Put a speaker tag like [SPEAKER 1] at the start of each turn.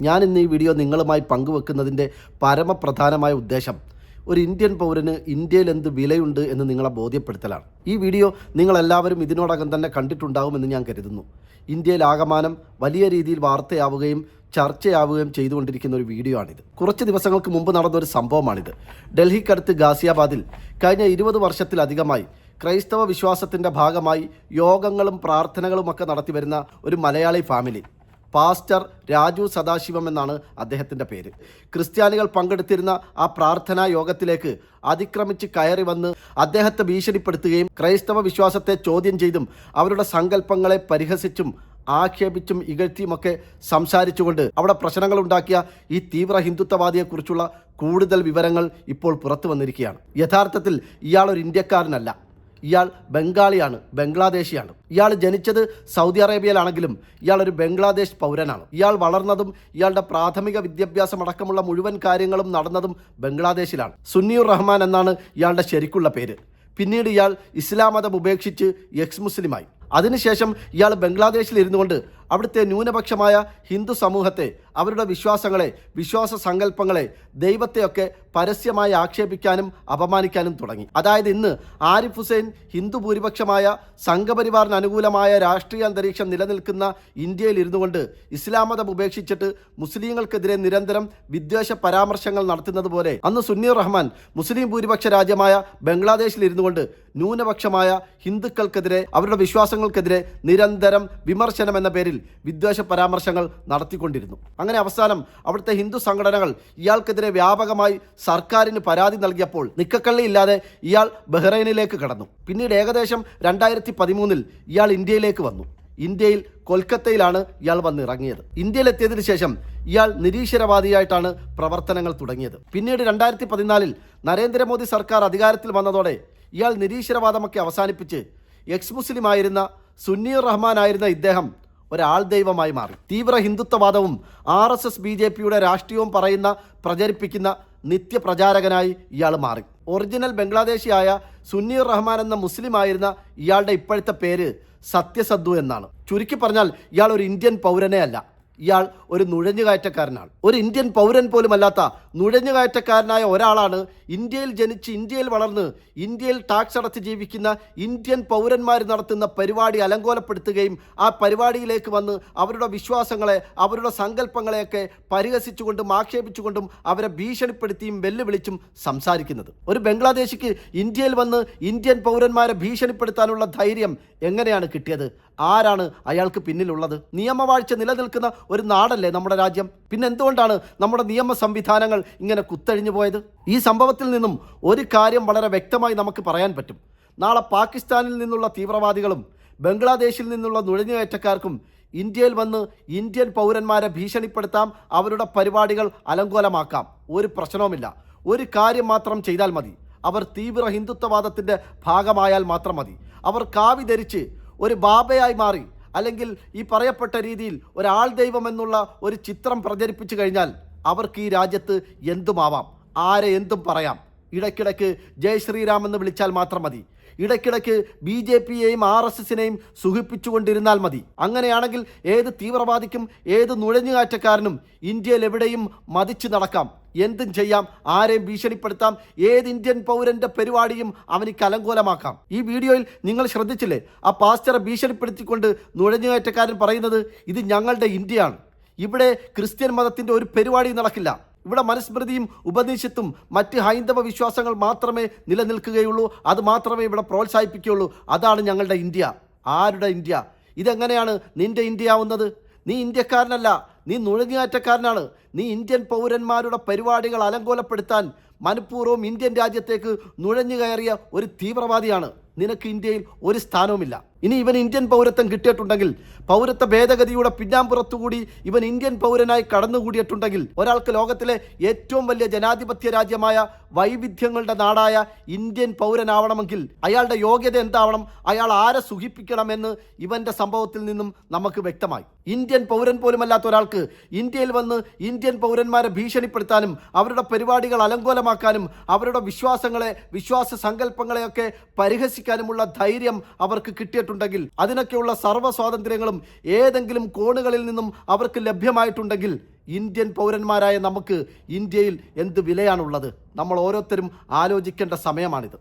[SPEAKER 1] ഞാൻ ഇന്ന് ഈ വീഡിയോ നിങ്ങളുമായി പങ്കുവെക്കുന്നതിന്റെ പരമപ്രധാനമായ ഉദ്ദേശം ഒരു ഇന്ത്യൻ പൗരന് ഇന്ത്യയിൽ എന്ത് വിലയുണ്ട് എന്ന് നിങ്ങളെ ബോധ്യപ്പെടുത്തലാണ്. ഈ വീഡിയോ നിങ്ങളെല്ലാവരും ഇതിനോടകം തന്നെ കണ്ടിട്ടുണ്ടാകുമെന്ന് ഞാൻ കരുതുന്നു. ഇന്ത്യയിൽ ആകമാനം വലിയ രീതിയിൽ വാർത്തയാവുകയും ചർച്ചയാവുകയും ചെയ്തുകൊണ്ടിരിക്കുന്ന ഒരു വീഡിയോ ആണിത്. കുറച്ച് ദിവസങ്ങൾക്ക് മുമ്പ് നടന്ന ഒരു സംഭവമാണിത്. ഡൽഹിക്കടുത്ത് ഗാസിയാബാദിൽ കഴിഞ്ഞ ഇരുപത് വർഷത്തിലധികമായി ക്രൈസ്തവ വിശ്വാസത്തിന്റെ ഭാഗമായി യോഗങ്ങളും പ്രാർത്ഥനകളുമൊക്കെ നടത്തി വരുന്ന ഒരു മലയാളി ഫാമിലി. പാസ്റ്റർ രാജു സദാശിവം എന്നാണ് അദ്ദേഹത്തിന്റെ പേര്. ക്രിസ്ത്യാനികൾ പങ്കെടുത്തിരുന്ന ആ പ്രാർത്ഥനാ യോഗത്തിലേക്ക് അതിക്രമിച്ച് കയറി വന്ന് അദ്ദേഹത്തെ ഭീഷണിപ്പെടുത്തുകയും ക്രൈസ്തവ വിശ്വാസത്തെ ചോദ്യം ചെയ്തും അവരുടെ സങ്കല്പങ്ങളെ പരിഹസിച്ചും ആക്ഷേപിച്ചും ഇകഴ്ത്തിയുമൊക്കെ സംസാരിച്ചുകൊണ്ട് അവിടെ പ്രശ്നങ്ങൾ ഉണ്ടാക്കിയ ഈ തീവ്ര ഹിന്ദുത്വവാദിയെക്കുറിച്ചുള്ള കൂടുതൽ വിവരങ്ങൾ ഇപ്പോൾ പുറത്തു വന്നിരിക്കുകയാണ്. യഥാർത്ഥത്തിൽ ഇയാൾ ഒരു ഇന്ത്യക്കാരനല്ല. ഇയാൾ ബംഗാളിയാണ് ബംഗ്ലാദേശിയാണ്. ഇയാൾ ജനിച്ചത് സൗദി അറേബ്യയിലാണെങ്കിലും ഇയാൾ ഒരു ബംഗ്ലാദേശ് പൗരനാണ്. ഇയാൾ വളർന്നതും ഇയാളുടെ പ്രാഥമിക വിദ്യാഭ്യാസം അടക്കമുള്ള മുഴുവൻ കാര്യങ്ങളും നടന്നതും ബംഗ്ലാദേശിലാണ്. സുന്നിയുർ റഹ്മാൻ എന്നാണ് ഇയാളുടെ ശരിക്കുള്ള പേര്. പിന്നീട് ഇയാൾ ഇസ്ലാം മതം ഉപേക്ഷിച്ച് എക്സ് മുസ്ലിമായി അതിനുശേഷം ഇയാൾ ബംഗ്ലാദേശിൽ ഇരുന്നുകൊണ്ട് അവിടുത്തെ ന്യൂനപക്ഷമായ ഹിന്ദു സമൂഹത്തെ അവരുടെ വിശ്വാസങ്ങളെ വിശ്വാസ സങ്കല്പങ്ങളെ ദൈവത്തെയൊക്കെ പരസ്യമായി ആക്ഷേപിക്കാനും അപമാനിക്കാനും തുടങ്ങി. അതായത് ഇന്ന് ആരിഫ് ഹുസൈൻ ഹിന്ദു ഭൂരിപക്ഷമായ സംഘപരിവാറിന് അനുകൂലമായ രാഷ്ട്രീയ അന്തരീക്ഷം നിലനിൽക്കുന്ന ഇന്ത്യയിൽ ഇരുന്നു കൊണ്ട് ഇസ്ലാം മതം ഉപേക്ഷിച്ചിട്ട് മുസ്ലിങ്ങൾക്കെതിരെ നിരന്തരം വിദ്വേഷ പരാമർശങ്ങൾ നടത്തുന്നത് പോലെ അന്ന് സുന്നി റഹ്മാൻ മുസ്ലിം ഭൂരിപക്ഷ രാജ്യമായ ബംഗ്ലാദേശിൽ ഇരുന്നു കൊണ്ട് ന്യൂനപക്ഷമായ ഹിന്ദുക്കൾക്കെതിരെ അവരുടെ വിശ്വാസങ്ങൾക്കെതിരെ നിരന്തരം വിമർശനം എന്ന പേരിൽ വിദ്വേഷ പരാമർശങ്ങൾ നടത്തിക്കൊണ്ടിരുന്നു. അങ്ങനെ അവസാനം അവിടുത്തെ ഹിന്ദു സംഘടനകൾ ഇയാൾക്കെതിരെ വ്യാപകമായി സർക്കാരിന് പരാതി നൽകിയപ്പോൾ നിക്കക്കള്ളി ഇല്ലാതെ ഇയാൾ ബഹ്റൈനിലേക്ക് കടന്നു. പിന്നീട് ഏകദേശം രണ്ടായിരത്തി പതിമൂന്നിൽ ഇയാൾ ഇന്ത്യയിലേക്ക് വന്നു. ഇന്ത്യയിൽ കൊൽക്കത്തയിലാണ് ഇയാൾ വന്നിറങ്ങിയത്. ഇന്ത്യയിലെത്തിയതിനു ശേഷം ഇയാൾ നിരീശ്വരവാദിയായിട്ടാണ് പ്രവർത്തനങ്ങൾ തുടങ്ങിയത്. പിന്നീട് രണ്ടായിരത്തി പതിനാലിൽ നരേന്ദ്രമോദി സർക്കാർ അധികാരത്തിൽ വന്നതോടെ ഇയാൾ നിരീശ്വരവാദമൊക്കെ അവസാനിപ്പിച്ച് എക്സ് മുസ്ലിം ആയിരുന്ന സുന്നീർ റഹ്മാൻ ആയിരുന്ന ഇദ്ദേഹം ഒരാൾ ദൈവമായി മാറി. തീവ്ര ഹിന്ദുത്വവാദവും R S S B J പിയുടെ രാഷ്ട്രീയവും പറയുന്ന പ്രചരിപ്പിക്കുന്ന നിത്യപ്രചാരകനായി ഇയാൾ മാറി. ഒറിജിനൽ ബംഗ്ലാദേശിയായ സുന്നീർ റഹ്മാൻ എന്ന മുസ്ലിം ആയിരുന്ന ഇയാളുടെ ഇപ്പോഴത്തെ പേര് സത്യസദ്ദു എന്നാണ്. ചുരുക്കി പറഞ്ഞാൽ ഇയാൾ ഒരു ഇന്ത്യൻ പൗരനെ അല്ല. ഇയാൾ ഒരു നുഴഞ്ഞുകയറ്റക്കാരനാണ് ഒരു ഇന്ത്യൻ പൗരൻ പോലുമല്ലാത്ത നുഴഞ്ഞുകയറ്റക്കാരനായ ഒരാളാണ് ഇന്ത്യയിൽ ജനിച്ച് ഇന്ത്യയിൽ വളർന്ന് ഇന്ത്യയിൽ ടാക്സ് അടച്ച് ജീവിക്കുന്ന ഇന്ത്യൻ പൗരന്മാർ നടത്തുന്ന പരിപാടി അലങ്കോലപ്പെടുത്തുകയും ആ പരിപാടിയിലേക്ക് വന്ന് അവരുടെ വിശ്വാസങ്ങളെ അവരുടെ സങ്കല്പങ്ങളെയൊക്കെ പരിഹസിച്ചുകൊണ്ടും ആക്ഷേപിച്ചുകൊണ്ടും അവരെ ഭീഷണിപ്പെടുത്തിയും വെല്ലുവിളിച്ചും സംസാരിക്കുന്നത്. ഒരു ബംഗ്ലാദേശിക്ക് ഇന്ത്യയിൽ വന്ന് ഇന്ത്യൻ പൗരന്മാരെ ഭീഷണിപ്പെടുത്താനുള്ള ധൈര്യം എങ്ങനെയാണ് കിട്ടിയത്? ആരാണ് അയാൾക്ക് പിന്നിലുള്ളത്? നിയമവാഴ്ച നിലനിൽക്കുന്ന ഒരു നാടല്ലേ നമ്മുടെ രാജ്യം? പിന്നെ എന്തുകൊണ്ടാണ് നമ്മുടെ നിയമ സംവിധാനങ്ങൾ ഇങ്ങനെ കുത്തഴിഞ്ഞു പോയത്? ഈ സംഭവത്തിൽ നിന്നും ഒരു കാര്യം വളരെ വ്യക്തമായി നമുക്ക് പറയാൻ പറ്റും. നാളെ പാകിസ്ഥാനിൽ നിന്നുള്ള തീവ്രവാദികളും ബംഗ്ലാദേശിൽ നിന്നുള്ള നുഴഞ്ഞുകയറ്റക്കാർക്കും ഇന്ത്യയിൽ വന്ന് ഇന്ത്യൻ പൗരന്മാരെ ഭീഷണിപ്പെടുത്താം അവരുടെ പരിപാടികൾ അലങ്കോലമാക്കാം. ഒരു പ്രശ്നവുമില്ല. ഒരു കാര്യം മാത്രം ചെയ്താൽ മതി. അവർ തീവ്ര ഹിന്ദുത്വവാദത്തിന്റെ ഭാഗമായാൽ മാത്രം മതി. അവർ കാവി ധരിച്ച് ഒരു ബാബയായി മാറി അല്ലെങ്കിൽ ഈ പറയപ്പെട്ട രീതിയിൽ ഒരാൾ ദൈവം എന്നുള്ള ഒരു ചിത്രം പ്രചരിപ്പിച്ചു കഴിഞ്ഞാൽ അവർക്ക് ഈ രാജ്യത്ത് എന്തുമാവാം? ആരെ എന്തും പറയാം? ഇടയ്ക്കിടയ്ക്ക് ജയ് ശ്രീരാം എന്ന് വിളിച്ചാൽ മാത്രം മതി. ഇടയ്ക്കിടയ്ക്ക് ബി ജെ പിയെയും ആർ എസ് എസിനെയും സുഖിപ്പിച്ചുകൊണ്ടിരുന്നാൽ മതി. അങ്ങനെയാണെങ്കിൽ ഏത് തീവ്രവാദിക്കും ഏത് നുഴഞ്ഞുകാറ്റക്കാരനും ഇന്ത്യയിൽ എവിടെയും മതിച്ചു നടക്കാം. എന്തും ചെയ്യാം ആരെയും ഭീഷണിപ്പെടുത്താം ഏത് ഇന്ത്യൻ പൗരന്റെ പരിപാടിയും അവന് കലങ്കോലമാക്കാം ഈ വീഡിയോയിൽ നിങ്ങൾ ശ്രദ്ധിച്ചില്ലേ? ആ പാസ്റ്ററെ ഭീഷണിപ്പെടുത്തിക്കൊണ്ട് നുഴഞ്ഞുകയറ്റക്കാരൻ പറയുന്നത് ഇത് ഞങ്ങളുടെ ഇന്ത്യയാണ്. ഇവിടെ ക്രിസ്ത്യൻ മതത്തിന്റെ ഒരു പരിപാടി നടക്കില്ല. ഇവിടെ മനുസ്മൃതിയും ഉപദേശത്തും മറ്റ് ഹൈന്ദവ വിശ്വാസങ്ങൾ മാത്രമേ നിലനിൽക്കുകയുള്ളൂ അത് മാത്രമേ ഇവിടെ പ്രോത്സാഹിപ്പിക്കുകയുള്ളൂ. അതാണ് ഞങ്ങളുടെ ഇന്ത്യ. ആരുടെ ഇന്ത്യ? ഇതെങ്ങനെയാണ് നിന്റെ ഇന്ത്യ ആവുന്നത്? നീ ഇന്ത്യക്കാരനല്ല നീ നുഴഞ്ഞുകാറ്റക്കാരനാണ് നീ ഇന്ത്യൻ പൗരന്മാരുടെ പരിപാടികൾ അലങ്കോലപ്പെടുത്താൻ മനഃപൂർവം ഇന്ത്യൻ രാജ്യത്തേക്ക് നുഴഞ്ഞു കയറിയ ഒരു തീവ്രവാദിയാണ്. നിനക്ക് ഇന്ത്യയിൽ ഒരു സ്ഥാനവുമില്ല. ഇനി ഇവൻ ഇന്ത്യൻ പൗരത്വം കിട്ടിയിട്ടുണ്ടെങ്കിൽ പൗരത്വ ഭേദഗതിയുടെ പിന്നാമ്പുറത്തുകൂടി ഇവൻ ഇന്ത്യൻ പൗരനായി കടന്നുകൂടിയിട്ടുണ്ടെങ്കിൽ ഒരാൾക്ക് ലോകത്തിലെ ഏറ്റവും വലിയ ജനാധിപത്യ രാജ്യമായ വൈവിധ്യങ്ങളുടെ നാടായ ഇന്ത്യൻ പൗരനാവണമെങ്കിൽ അയാളുടെ യോഗ്യത എന്താവണം അയാൾ ആരെ സുഖിപ്പിക്കണമെന്ന് ഇവന്റെ സംഭവത്തിൽ നിന്നും നമുക്ക് വ്യക്തമായി. ഇന്ത്യൻ പൗരൻ പോലുമല്ലാത്ത ഒരാൾക്ക് ഇന്ത്യയിൽ വന്ന് ഇന്ത്യൻ പൗരന്മാരെ ഭീഷണിപ്പെടുത്താനും അവരുടെ പരിപാടികൾ അലങ്കോലമാക്കാനും അവരുടെ വിശ്വാസങ്ങളെ വിശ്വാസ സങ്കല്പങ്ങളെയൊക്കെ പരിഹസിക്കാനുമുള്ള ധൈര്യം അവർക്ക് കിട്ടിയിട്ടുണ്ടെങ്കിൽ അതിനൊക്കെയുള്ള സർവ സ്വാതന്ത്ര്യങ്ങളും ഏതെങ്കിലും കോണുകളിൽ നിന്നും അവർക്ക് ലഭ്യമായിട്ടുണ്ടെങ്കിൽ ഇന്ത്യൻ പൗരന്മാരായ നമുക്ക് ഇന്ത്യയിൽ എന്ത് വിലയാണുള്ളത്? നമ്മൾ ഓരോരുത്തരും ആലോചിക്കേണ്ട സമയമാണിത്.